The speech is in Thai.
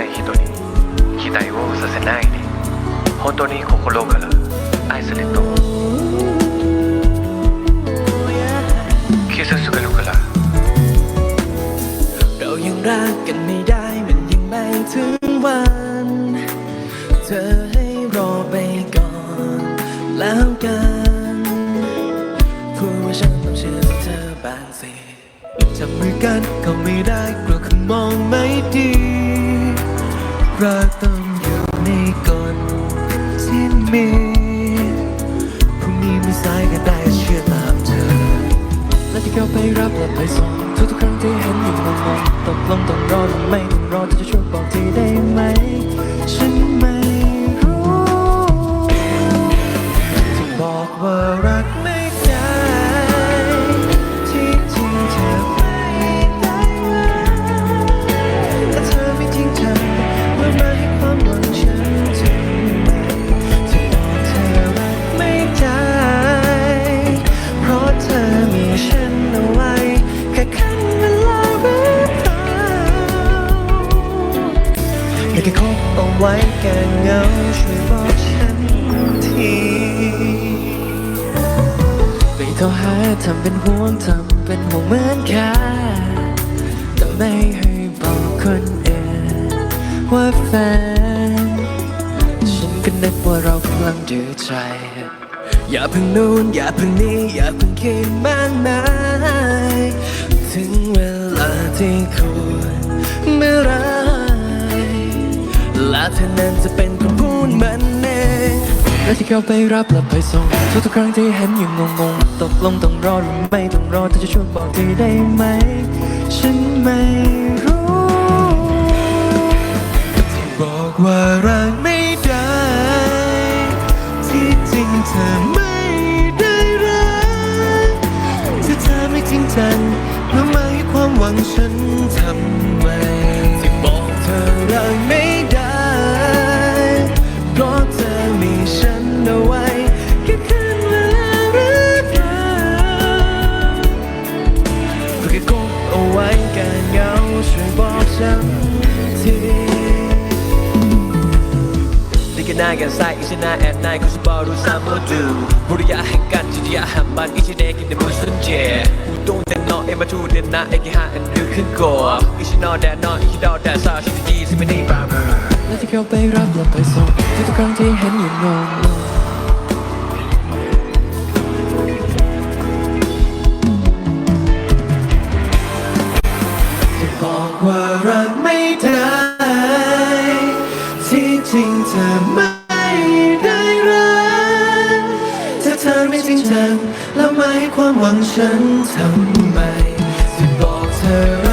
ない人に期待をさせないで本当に心から愛するとキスするからเรายังรักกันไม่ได้มันยังไม่ถึงวันเธอให้รอไปก่อนแล้วกันพูดว่าฉันต้องเชื่อเธอบางสิจับมือกันก็ไม่ได้กลัวคำมองไม่ดี รักต้องอยู่ในกฎที่มีพรุ่งนี้ไม่สายก็ได้เชื่อตามเธอ และที่เขาไปรับและไปส่งทุกๆครั้งที่เห็นอยู่งงตกลงต้องรอหรือไม่ ไว้แก่เงาช่วยบอกฉันทีไม่โทรหาทำเป็นห่วงทำเป็นห่วงเหมือนแค่แต่ไม่ให้บอกคนอื่นว่าแฟน ฉันก็นึกว่าเรากำลังดื้อใจอย่าเพิ่งนู่นอย่าเพิ่งนี้อย่าเพิ่งคิดมากมายถึงเวลาที่ควร เธอนั้นจะเป็นคนพูดมันเองและที่เขาไปรับและไปส่ง ทุกทุกๆครั้งที่เห็นอยู่งงๆตกลงต้องรอหรือไม่ต้องรอเธอจะช่วยบอกทีได้ไหม ฉันไม่รู้ที่บอกว่ารักไม่ได้ ที่จริงเธอไม่ได้รักถ้าเธอไม่จริงจังแล้วไม่ให้ความหวังฉันทำไฉันทีนี่ก็น่ากันใส่อีชนะแอบนายก็จะบอกรู้ซ้ำว่าดูบริยาแห่งกันจิตยาหัมมันอีชนะกินในมือสันเจกูต้องแต่นอเอ็มาทูเดนนะเอ็กหาอันนึขึ้นก่ออีชนอแดนนออีชดอแดนซาชิดีสิไม่ได้บ้าเมื่อและที่เขไปรับและไปส่งทุกครั้งที่เห็นอยู่งง เธอไม่ได้รักถ้าเธอไม่จริงจังแล้วไม่ให้ความหวังฉันทำไมจะบอกเธอ